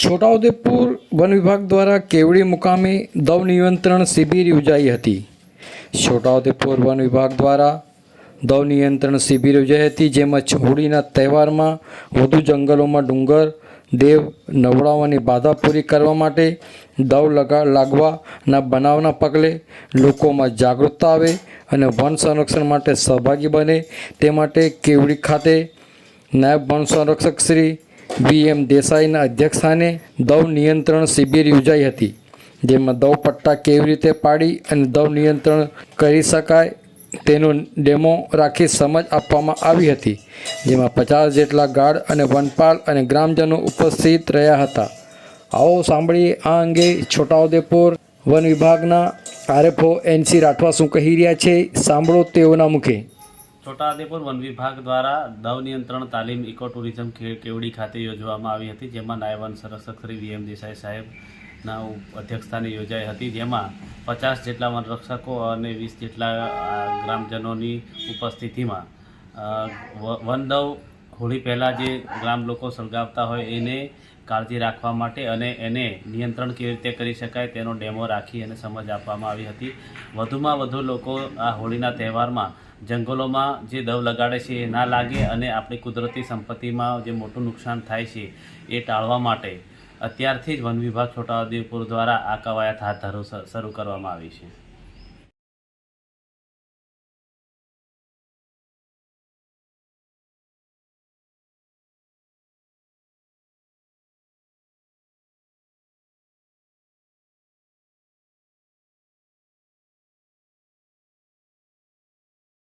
Chhota Udepur one વિભાગ દ્વારા કેવડી મુકામે દવ નિયંત્રણ શિબિર યોજાઈ હતી. છોટાઉદેપુર વન વિભાગ દ્વારા દવ નિયંત્રણ શિબિર યોજાઈ હતી, જેમાં હોળીના તહેવારમાં વધુ જંગલોમાં ડુંગર, દેવ નવડાવવાની બાધા પૂરી કરવા માટે દવ લગા, લાગવાના બનાવના પગલે લોકોમાં જાગૃતતા આવે અને વન સંરક્ષણ માટે સહભાગી બને. તે માટે કેવડી ખાતે નાયબ વન સંરક્ષક શ્રી વી એમ દેસાઈના અધ્યક્ષસ્થાને દવ નિયંત્રણ શિબિર યોજાઈ હતી, જેમાં દવ પટ્ટા કેવી રીતે પાડી અને દવ નિયંત્રણ કરી શકાય તેનો ડેમો રાખી સમજ આપવામાં આવી હતી, જેમાં પચાસ જેટલા ગાર્ડ અને વનપાલ અને ગ્રામજનો ઉપસ્થિત રહ્યા હતા. આવો સાંભળીએ આ અંગે છોટાઉદેપુર વન વિભાગના આરએફઓ એનસી રાઠવા શું કહી રહ્યા છે, સાંભળો તેઓના મુખે. છોટાઉદેપુર વન વિભાગ દ્વારા દવ નિયંત્રણ તાલીમ ઇકો ટુરિઝમ કેવડી ખાતે યોજવામાં આવી હતી, જેમાં નાયબ વન સંરક્ષક શ્રી વીએમ દેસાઈ સાહેબના અધ્યક્ષસ્થાને યોજાઈ હતી, જેમાં પચાસ જેટલા વનરક્ષકો અને વીસ જેટલા ગ્રામજનોની ઉપસ્થિતિમાં વન દવ હોળી પહેલાં જે ગ્રામ લોકો સળગાવતા હોય એને કાળજી રાખવા માટે અને એને નિયંત્રણ કેવી રીતે કરી શકાય તેનો ડેમો રાખી અને સમજ આપવામાં આવી હતી. વધુમાં વધુ લોકો આ હોળીના તહેવારમાં જંગલોમાં જે દવ લગાડે છે એ ના લાગે અને આપણી કુદરતી સંપત્તિમાં જે મોટું નુકસાન થાય છે એ ટાળવા માટે અત્યારથી જ વન વિભાગ છોટાઉદેપુર દ્વારા આ કવાયત હાથ ધરો શરૂ કરવામાં આવી છે.